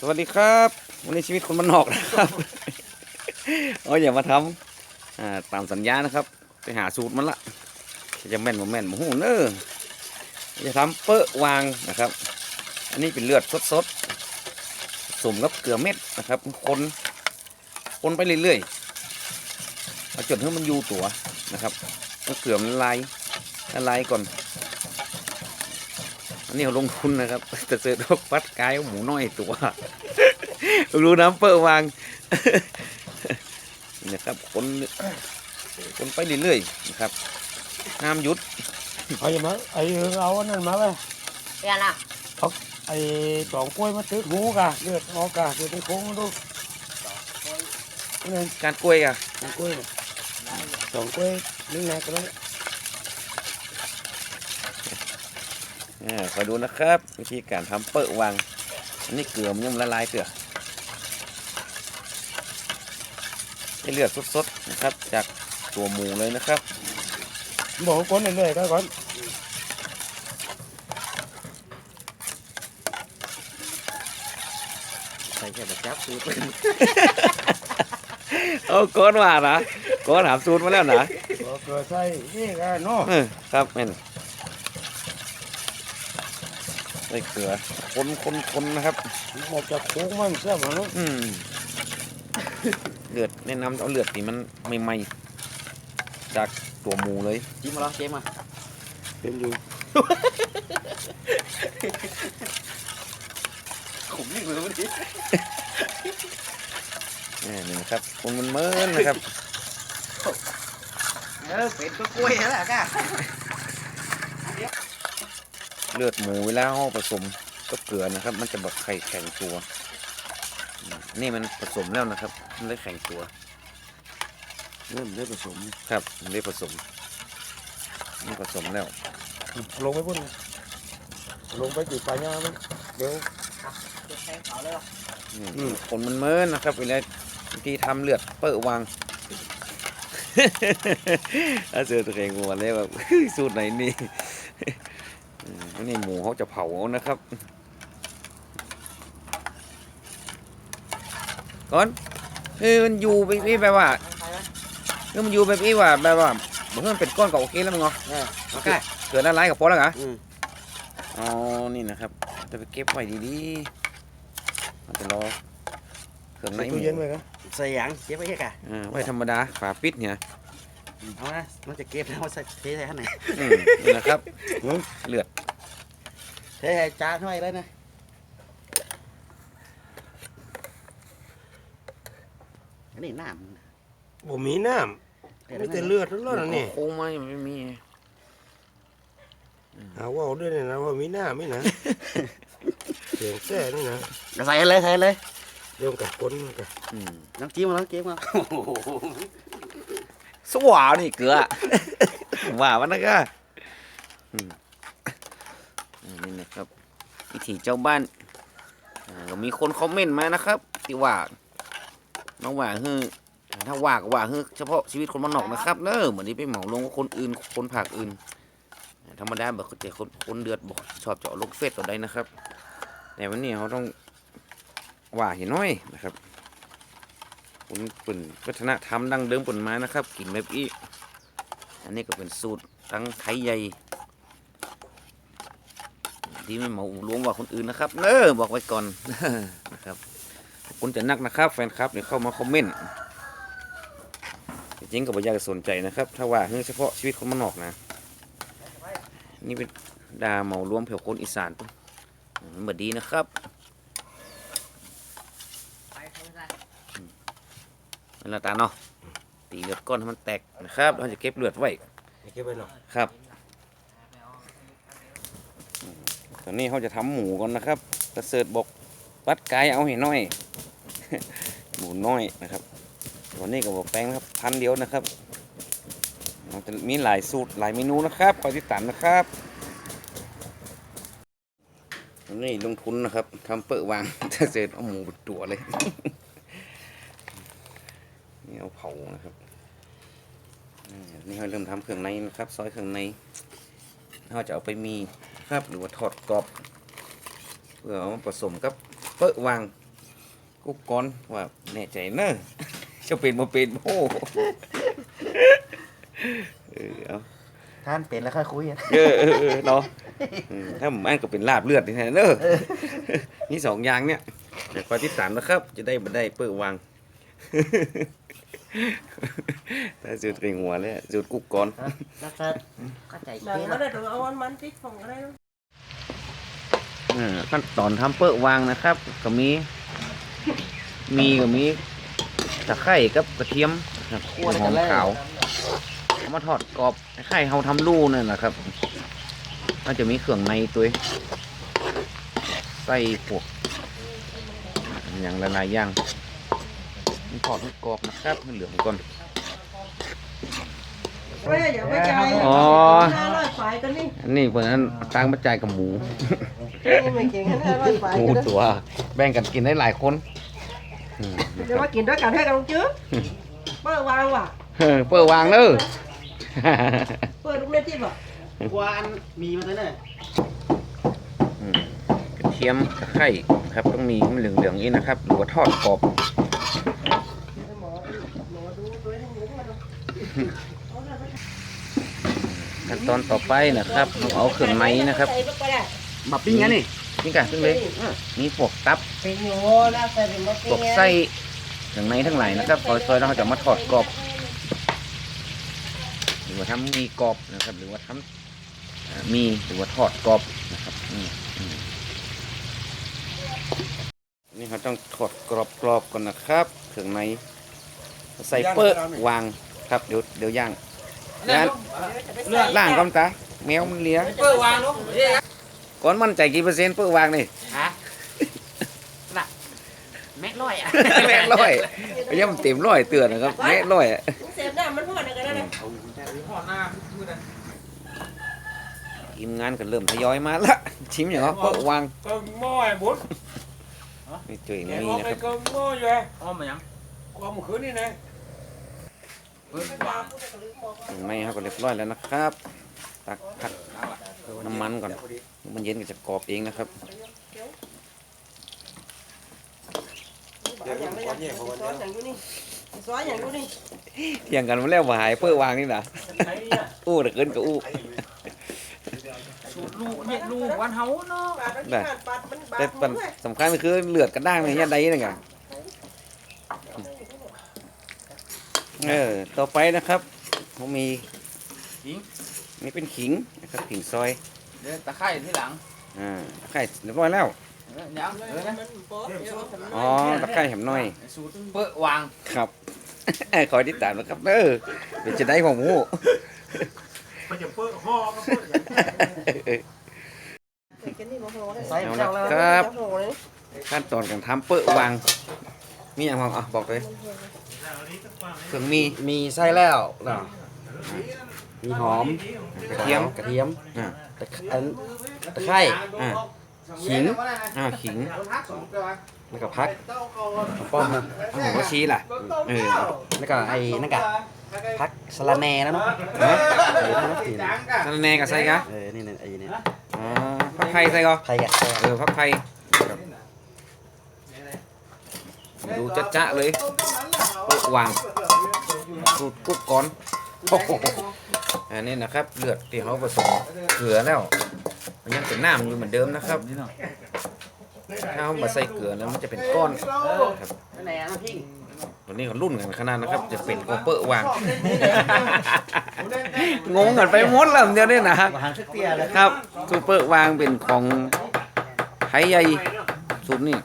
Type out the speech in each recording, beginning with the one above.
สวัสดีครับ วันนี้ชีวิตคนบ้านนอกนะครับเอาอย่ามาทำตามสัญญานะครับ ไปหาสูตรมันละจะแม่นบ่แม่นบ่ฮู้เน้อจะทำเปอะวางนะครับ อันนี้เป็นเลือดสดๆผสมกับเกลือเม็ดนะครับคนคนไปเรื่อยๆเอาจนให้มันอยู่ตัวนะครับเกลือมันละลายละลายก่อน อันนี้เราลงทุนนะครับจะซื้อดอกฟัดกายหมูน้อยตัวรู้น้ำเปิดวางนี่นะครับคนคนไปเรื่อยๆนะครับห้ามหยุดเอาอย่ามาไอ้เอาอันนั้นมาไปเรียนอะไอ้สองกล้วยมาตึกหูกะเลือดออกกะเลือดไปโค้งมาดูนั่นการกล้วยอะสองกล้วยน่ะสองกล้วยนี่ไงก็ได้ อ่า คอยดูนะครับ วิธีการทำเปิดวางอันนี้เกลือมันยังละลายเกลือให้เลือดสดๆนะครับ จากตัวหมูเลยนะครับบอกว่าก้นเรื่อยๆก็ก่อนใส่แค่แบบจับสูตรเอาก้อนว่านะก้อนถามสูตรมาแล้วนะบอกเกลือใส่นี่กันเนาะเออครับแม่น ใส่เกลือคนคนคนนะครับออกจากโค้งมันเสียมันเนาะอืมเลือดแนะนำเอาเลือดที่มันใหม่ๆจากตัวหมูเลย จิ้มมาแล้วเจมอะเป็นอยู่ขุมนี่มือวันนี้นี่นี่นะครับคนมันเมินนะครับ เออเป็ดก็กล้วยแล้วล่ะก้า เลือดหมูเวลาเราผสมกับเกลือนะครับ มันจะแบบไข่แข็งตัวอืมนี่มันผสมแล้วนะครับมันเลยแข็งตัวเริ่มได้ผสมครับมันได้ผสมนี่ผสมแล้ว ลงไปพุ่นลงไปจุดปลายามันเดี๋ยวแทงเขาเลยนี่อืมคนมันเมินนะครับเวลาบางทีทำเลือดเปิดวางถ้าเจอตัวเองหัวเลยแบบสูตรไหนนี่ อืมอันนี่หมูเขาจะเผานะครับก่อนคือมันอยู่ไปพี่แบบว่าคือมันอยู่ไปพี่ว่าแบบว่าเหมือนมันเป็นก้อนกับโอเคแล้วมั้งเหรอโอเคเกิดละลายกับพอแล้วเหรออืมอ๋อนี่นะครับ จะไปเก็บไว้ดีๆมันจะรอเครื่องในใส่หมูตู้เย็นไว้กันใส่หยังเก็บไว้แค่กะอ่าไว้ธรรมดาฝาปิดเนี่ยเอานะมันจะเก็บแล้วใส่เทใส่ข้างในอืมนี่นะครับเลือด เทใส่จานไว้เลยนะอันนี้น้ำบ่มีน้ำมีแต่เลือดแล้วนะนี่ โค้งมายังไม่มีหาว่าเอาด้วยเนี่ยนะว่ามีหน้าไหมนะ เสียงแซ่นี่นะใส่เลยใส่เลยเรื่องกับคนมันกับอืมน้ำจิ้มมาแล้วจิ้มมาสวานี่เกลือว่ามันนะก็อืมอ่า นี่นะครับวิถีเจ้าบ้านก็มีคนคอมเมนต์มานะครับที่ว่าน้องว่าคือถ้าว่าก็ว่าคือเฉพาะชีวิตคนบ้านนอกนะครับเนอะเหมือนที่ไปเหมาลงกับคนอื่นคนภาคอื่น ธรรมดาแบบเจะคนคนเดือดบอกชอบเจาะลูกเฟสต่อได้นะครับ แต่วันนี้เขาต้องว่าเห็นน้อยนะครับคุณปุ่นวัฒนธรรมดั้งเดิมปุ่นมานะครับ กินแบบอีอันนี้ก็เป็นสูตรทั้งไทยใหญ่ ที่ไม่เหมารวมว่าคนอื่นนะครับเนอบอกไว้ก่อนนะครับขอบคุณจะนักนะครับ แฟนคลับเนี่ยเข้ามาคอมเมนต์จริงๆก็บ่อยากจะสนใจนะครับ ถ้าว่าเฮ้ยเฉพาะชีวิตคนมันนอกนะ นี่เป็นดาเหมารวมเผ่าคนอีสานปุ๊บมันบดีนะครับนั่นละตาเนาะตีเลือดก้อนให้มันแตกนะครับเราจะเก็บเลือดไว้เก็บไว้หน่อยครับอืมต อนนี้เขาจะทำหมูก่อนนะครับกระเสริฐบอกปัดไก่เอาให้น้อย หมูน้อยนะครับวันนี้ก็บอกแป้งนะครับพันเดียวนะครับมันจะมีหลายสูตรหลายเมนูนะครับคอยติดตามนะครับนี่ลงทุนนะครับทำเปิดวางจะเสร็จเอาหมูตัวเลยนี่เอาเผานะครับนี่เราเริ่มทำเครื่องในนะครับ ซอยเครื่องในเราจะเอาไปมี นะครับ หรือว่าทอดกรอบ เพื่อเอามาผสมกับเปิดวางกุ๊กก่อนว่าแน่ใจเนอะจะเป็นบ่เป็นโอ้เออเอาท่านเป็นแล้วค่อยคุยอะเออเออเออเนาะอืมถ้าผมอ่านก็เป็นลาบเลือดนี่แท้เนอะนี่สองอย่างเนี่ยเดี๋ยวคอยติดตามนะครับ จะได้บ่ได้เปิดวาง ถ้าจุดกระหัวเลยอะจุดกุ๊กก่อนแล้วก็ก็ใจหนังเจ๊ก็นะได้ต้องเอาอันมันติดของอะไรนะอ่าขั้นตอนทำเปิดวางนะครับ ก็มี มีก็มีตะไคร้กับกระเทียมนะครับหัวหอมขาวเอามาทอดกรอบคล้ายๆเฮาทำลู่นั่นแหละครับก็จะมีเครื่องในตัวใส่พวกอย่างละลายอย่าง มันทอดให้กรอบนะครับให้เหลืองก่อน เว้ยอย่าไปใจอ๋อ ห้าร้อยฝ่ายกันนี่อันนี้เพื่อนตั้งปัจจัยกับหมู นี่ไม่เก่งห้าร้อยฝ่ายหมูกันนะตัวแบ่งกันกินได้หลายคนอืมเดี๋ยวมากินด้วยกันให้กันลุงจื้อเปิดวางว่ะเออเปิดวางเด้อ เปิดลูกเล่นที่บ่กวานมีมาเลยเนี่ยอืมกระเทียมตะไคร้ครับต้องมีมันเหลืองๆนี้นะครับ หรือว่าทอดกรอบ หมอหมอดูตัวให้หมูมาดู ขั้นตอนต่อไปนะครับเอาเครื่องในนะครับใส่ลงไปได้มาปิ้งกันนี่นี่กันซึ่งเลยมีพวกตับเป็นโยนะใส่เป็นมะพวกไส้เครื่องในทั้งหลายนะครับซอยๆแล้วเราจะมาทอดกรอบ หรือว่าทำมีกรอบนะครับ หรือว่าทำอ่ามีหรือว่าทอดกรอบนะครับอืมอืมนี่เขาต้องทอดกรอบๆก่อนนะครับเครื่องในใส่เปิ้ลวางครับเดี๋ยวเดี๋ยวย่าง แล้วล่างก่อนตาแมวมันเลี้ยเปิดวางลูกก่อนมั่นใจกี่เปอร์เซ็นต์เปิ้ลวางนี่ฮะน่ะแม็กร้อยอะแม่ร้อยพยายามเต็มร้อยเตือนนะครับแม่ร้อยอะเสียบหน้ามันพอดกันนะห่อหน้ามือนะทีมงานก็เริ่มทยอยมาละชิมอย่างเขาเปิ้ลวางก็หม้อไอ้บุญนี่ตัวเองแกมีเอานะไปครับก็หม้ออยู่ไอ้อ้อมมายังความคืนนี่นะเปิดวาง ไม่ครับก็เรียบร้อยแล้วนะครับ ตักผัดน้ำมันก่อน มันเย็นก็จะกรอบเองนะครับอย่างไรอย่างซอสอย่างดูนี่ซอสอย่างดูนี่เที่ยงกันมาแล้วว่าหายเปิ้ลวางนี่นะไอ้เนี่ยอู้แต่เกินก็อู้สูตรลูกเนี่ยลูกวันเฮาเนาะได้แต่ปัญสำคัญก็คือเลือดกระด้างในยันใดนี่กัน เออต่อไปนะครับผมมีนี่เป็นขิงนะครับขิงซอยเดี๋ยวตะไคร้ที่หลังอ่าตะไคร้เรียบร้อยแล้วเออยังเออนะอ๋อตะไคร้แหมน้อยสูตรเปิดวางครับคอยติดตามนะครับเด้อเดี๋ยวจะได้ของหมูมันจะเปิดห่อก็เปิดใส่เจ้าแล้วครับขั้นตอนการทำเปิ้ลวางมีอย่างบ้างอะบอกเลย เครื่องมีมีไส้แล้วเนาะมีหอม กระเทียม กระเทียมอ่าตะไคร้ตะไคร้อ่าขิงอ่าขิง แล้วก็พักป้อมนะอ่าหัวชีล่ะเออแล้วก็ไอ้นั่นกะพักสะระแหน่แล้วเนาะฮะเออนั่นสิสะระแหนกับไส้กะเออนี่นี่ไอ้เนี่ยอ๋อผักไผ่ใส่ก็ไทยกะเออผักไผ่ครับดูจะจะๆเลย วางสูตรกุ๊กก่อนอันนี้นะครับเลือดที่เขาผสมเกลือแล้ว มันยังเป็นน้ำอยู่เหมือนเดิมนะครับถ้าเอามาใส่เกลือแล้วมันจะเป็นก้อนครับแหน่น้ำพริกตัวนี้ก็รุ่นกันขนาดนะครับ จะเป็นโกเปอร์วางงงกันไปหมดแล้วเดียวนี้นะอาหารสักเตี้ยเลยครับซูเปอร์วางเป็นของไทยใหญ่สูตรนี่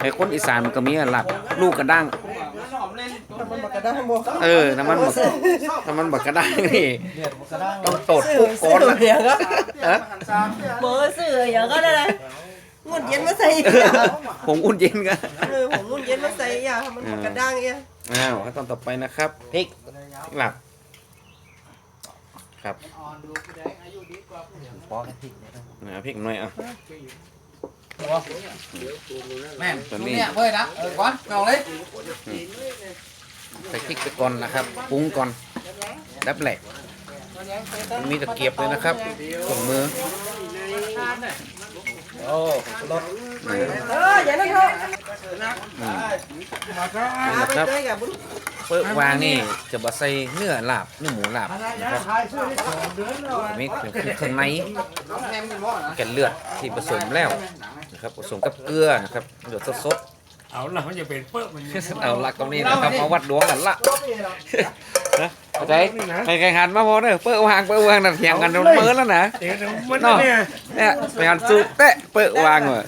ไอ้คนอีสานมันก็มีหลักลูกกระด้าง ระด้างบ่เออน้ำมันบักน้ำมันบักกระด้างนี่ ต้องตดปุ๊บก่อนละเดี๋ยวก็เออเบอร์สื่ออย่างก็ได้เลยงุ่นเย็นมาใส่ผมอุ่นเย็นกันเออผมงุ่นเย็นมาใส่อย่ามันมากระด้างเองอ้าวขั้นตอนต่อไปนะครับพริกหลักครับปอกพริกนะพริกหน่อยอะแม่นตัวตรงนี้เนี้ยเว้ยนะเออก่อนเอาเลย ใส่พริกไปก่อนนะครับปรุงก่อนดับแหลกมีตะเกียบเลยนะครับถุงมือโอ้รถเอออย่านั่นเถอะนะครับเปิดวางนี่จะบะใส่เนื้อลาบเนื้อหมูลาบนะครับมีเครื่องในแกนเลือดที่ผสมแล้วนะครับผสมกับเกลือนะครับเดือดสด เอาละมันจะเป็นเปิ้ลมันๆเอาละตรงนี้นะครับมาวัดดวงกันละนะเข้าใจไปแข่งขันมาพอเนอะเปิดวางเปิดวางนั่นเถียงกันโดนเปิดแล้วนะเดี๋ยวมันเนาะเนี่ยเนี่ยไปหันสูเตะเปิดวางเหรอ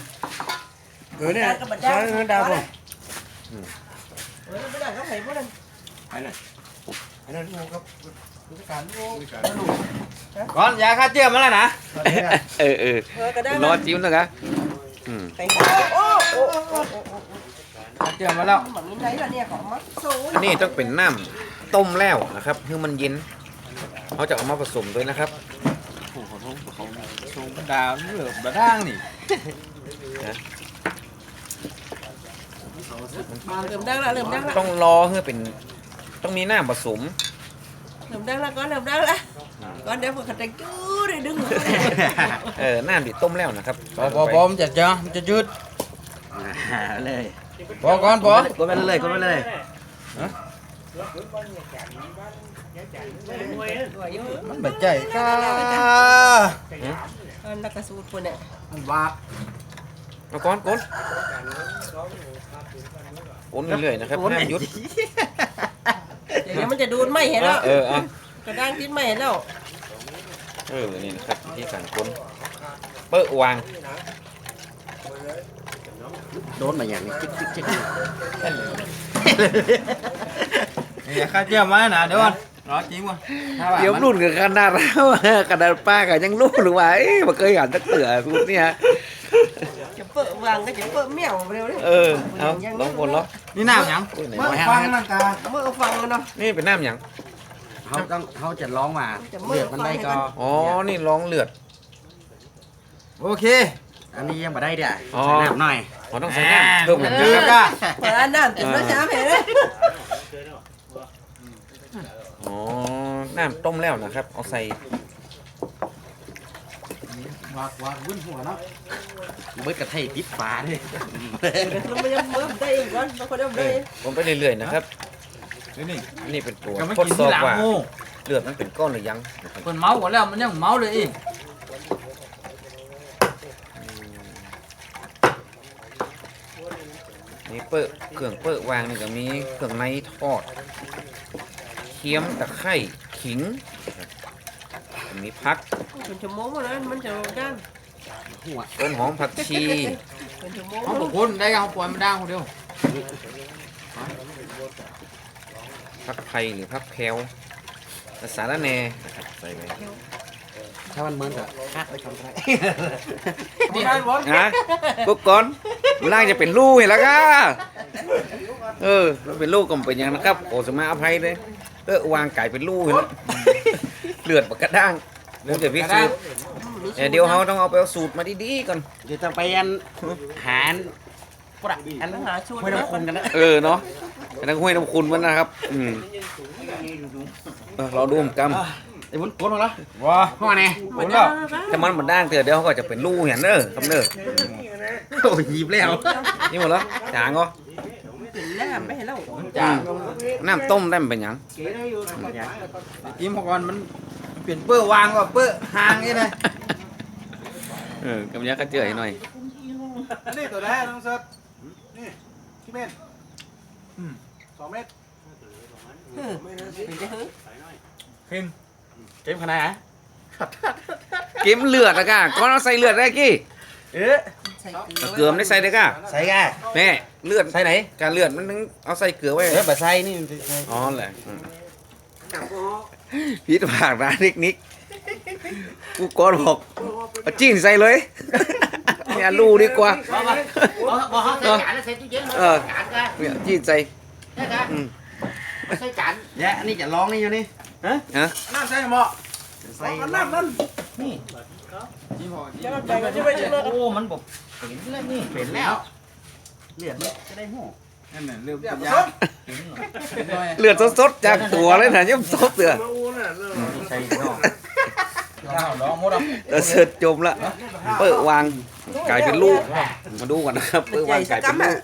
เออเนี่ยใช้เงินดาวผมไม่ได้ก็ให้พวกนั้นอันนั้นงูครับก่อนยาฆ่าเชื้อมาแล้วนะเออเออเออก็ได้รอจิ้มนะครับอืมไป เชื้อมาแล้วนมีไหนล่ะเนี่ยของมัดโซ่อันนี้ต้องเป็นน้ำต้มแล้วนะครับเพื่อมันเย็นเขาจะเอามาผสมด้วยนะครับโอ้โหเขาชงดาวเหลือบะด้างนี่เริ่มดังละเริ่มดังละต้องรอเพื่อเป็น ต้องมีน้ำผสมเริ่มดังละก่อนเริ่มดังละก่อนเดี๋ยวพวกเขาจะกู้เลยดึงเออน้ำที่ต้มแล้วนะครับพอพอพอมันจะเจาะมันจะยืด เลยพอก่อนพอกดไปเลยกดไปเลยมันแบบใจกล้าแล้วก็สูตรคนเนี่ยมันวากเอาก้อนก้นก้นเรื่อยๆนะครับห้ามหยุดเดี๋ยวมันจะดูดไม่เห็นแล้วเออเอากระด้างติดไม่เห็นแล้วเออนี่นะครับที่การก้นเปิดวาง โดนมาอย่างนี้จิ๊กจิ๊กจิ๊กยาฆ่าเชื้อมาแล้วนะเดี๋ยวก่อนรอจริงวะถ้าว่าเดี๋ยวมันรุ่นกับขนาดแล้วขนาดป้ากันยังรู้หรือว่าเอ๊ะมันเคยหันตะเตือสูตรเนี่ยจะเปิดวางก็จะเปิดเมี่ยวเร็วเลยเออเอาลองคนเนาะนี่น้ำหยังอุ้ยไหนเมื่อวะฟังนั่นตาเมื่อฟังเนาะนี่เป็นน้ำหยังเขาต้องเขาจะร้องมาจะเมื่อเลือดมันได้ก็อ๋อนี่ร้องเลือดโอเค อันนี้ยังไม่ได้เด้ออ๋อ ใส่น้ำหน่อยอ๋อต้องใส่น้ำเพิ่มเหมือนเดืเดิอมดก้าเปิดอันนั้นถึงแล้วช้าเห็นเลยอ๋อน้ำต้มแล้วนะครับ เอาใส่วากวากวุ่นหัวเนาะเบิดกระไทยติดฝาเลยเราไม่ยังเมื่อได้อีกก่อนเราคนเดิมเอได้อผมไปเรื่อยๆนะครับ นี่นี่อันนี่เป็นตัวก็ไม่ทดกินสอที่บหลังว่า งูเลือดมันเป็นก้อนหรือยังนะครับคนเมาหมดแล้วมันยังเมาเลยอีก นี่เปิดเครื่องเปิดวางนี่ก็มีเครื่องในทอดเคี้ยมตะไคร้ขิงนะครับมีพักเป็นชั่วโมงแล้วมันจะด้านต้นหอมผักชีเป็นชั่วโมงเขาบอกคนได้เอาปล่อยมันด่างคนเดียวผักไผ่หรือผักแพรวและสาระแหน่นะครับใส่ไปถ้ามันเหมือนกับคาดไว้ก่อนก็ได้นี่ได้บอลนะกุ๊กก่อน ล่างจะเป็นลูกเห็นแล้วก็เออมันเป็นลูกก็เป็นอย่างนะครับโอ้สมาอภัยเลยเออวางไก่เป็นลูกเห็นแล้วเลือดปากกระด้างเดี๋ยวจะพิสูจน์แต่เดี๋ยวเขาต้องเอาไปเอาสูตรมาดีๆก่อนเดี๋ยวจะไปอันหารปะอันต้องหาชุดไม่ต้องคนกันนะเออเนาะแต่ทั้งห้วยน้ำคุณมันนะครับอืมเออเราดูผมกไอ้บุญกดมาละว้าเข้ามาเนี่ยหมดแล้วำแต่มันมันด้างเถอะเดี๋ยวเขาก็จะเป็นลูกเห็นเด้อครับเด้อ โอ้ยหยิบแล้ว นี่หมดแล้วจางก็ถึงหน้าไม่ให้เราจ้าน้ำต้มได้มันเป็นหยังจิ้มพอก่อนมันเปลี่ยนเปื้อวางก็เปื้อห่างนี่เลยเออกำยักกระเจือยหน่อยนี่ตัวแรกน้องสดนี่กี่เมตรสองเมตรเป็นจะหื้อเข้มเก็บขนาดไหนเกมเลือดละก้าก้อนเอาใส่เลือดได้กี่ เอ๊ะใส่เอาเกลือมได้ใส่ได้ก้าใส่แกแม่เลือดใส่ไหนการเลือดมันถึงเอาใส่เกลือไว้เอ๊ะบะใส่นี่อ๋อแหละอืมพีทผากร้านนิกนิกกูก้อนบอกเอาจิ้นใส่เลยเนี่ยลูดีกว่าบอกเขาใส่จานแล้วใส่ตู้เย็นเออจานกันเนี่ยจิ้นใส่ใช่กันอืมใส่จานแย่อันนี้จะร้องนี่อยู่นี่ฮะน้ำใส่หม้อใส่น้ำนั่นนี่ จิ้มพอจะมาแต่งกันจะไปจะมาโอ้ มันบอกเป็นแล้วเลือดจะได้หูนั่นน่ะเรื่องปัญญาเลือดสดๆจากตัวเลยนะยังซบเตือใส่นอกข้าวร้องหมดอะเอเสิร์ชจมละเปิดวางกลายเป็นลูกมาดูกันนะครับเปิดวางกลายเป็นลูก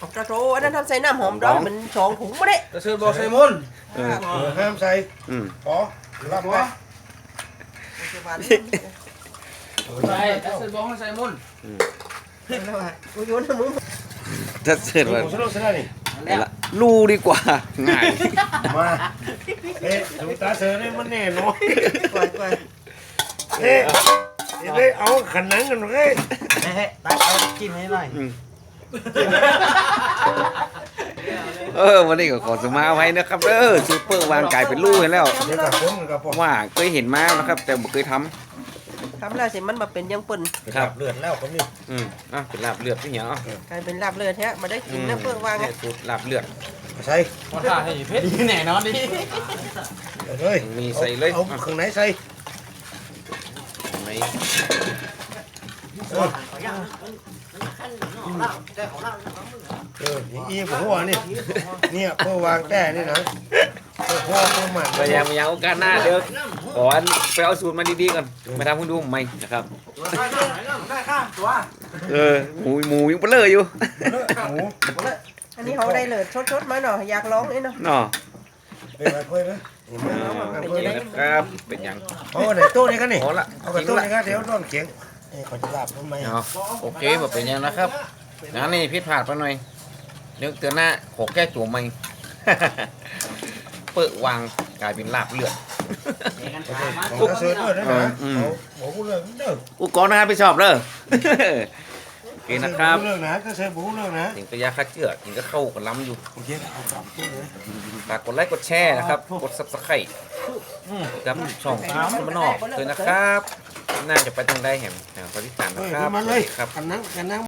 ออกกระโถอันนั้นทำใส่น้ำหอมดองมันสองถุงม่ได้จะซื้อบอกไซมุนเออเออห้ามใส่อืมขอรับไป ใช่จะซื้อบอกให้ไซมุนแล้วอะกูโยนให้มึงถ้าเสิร์ชผมว่าสรุปซะแล้วนี่เอาละลูดีกว่า ง่าย มาเอ๊ะสมุตาเสือนี่มันแน่นอนก่อนก่อนเอ๊ะเอ๊ะเลยเอาขันหนังกันเลยเฮ้ยตักเอากินให้หน่อยเออวันนี้ก็ขอสมาไว้นะครับเออซูเปอร์วางกลายเป็นลูกให้แล้วเดี๋ยวกับผมกับผมว่าเคยเห็นมานะครับ แต่ไม่เคยท ทำแล้วเสร็จมันมาเป็นยังปุ่นครับ เลือดแล้วคนนี้ำอืมอะเป็นลาบเลือดที่เหนียวกลายเป็นลาบเลือดแท้มาได้กินนะเพื่อวางไงเนี่ยสูตรลาบเลือด ใส่มาถ่ายให้เพชรแน่นอนดิเอาเลยมีใส่เลยเอาข้างไหนใส่ในเอออีผมว่านี่เนี่ยเพื่อวางแก้นี่นะเพื่อพ่อเพื่อหมันพยายามพยายามโอกาสหน้าเดี๋ยว ขอไปเอาสูตรมาดีๆก่อนมาทำให้ดูใหม่นะครับได้ข้ามตัวเออหมูหมูยังเปลืออยู่หมูอันนี้เขาได้เลยชดๆมาหน่อยอยากร้องนี่เนาะเนาะเป็นอะไรเพื่อนนะนี่มาเอามาเพื่อนนี่นะนะครับเป็นอย่างเอาไหนโต๊ะนี่กันนี่พอละเอากระโต๊ะนี่กันเดี๋ยวต้นเขียงเอ้ยขอจะลาบทำไมเอาโอเคแบบเป็นอย่างนะครับนะนี่พิษพลาดไปหน่อยเดี๋ยวเตือนหน้าขอแก้ตัวใหม่เปิดวางกลายเป็นลาบเลือด ของกระเสือด้วยนะนะอืมเอาหมูเรื่องเด้ออุกรนะครับไปชอบเด้อโอเคนะครับเรื่องนะกระเสือหมูเรื่องนะถึงกระยาคัดเจือถึงก็เข้ากันล้ำอยู่โอเคเอาสามตัวเลยฝากกดไลค์กดแชร์นะครับ กดซับสไครต์กับช่องสมนอกเลยนะครับ น่าจะไปทางใดแห่งแห่งปฏิสานเฮ้นะยครับมันเลยครับกันนั่งกันนั่ง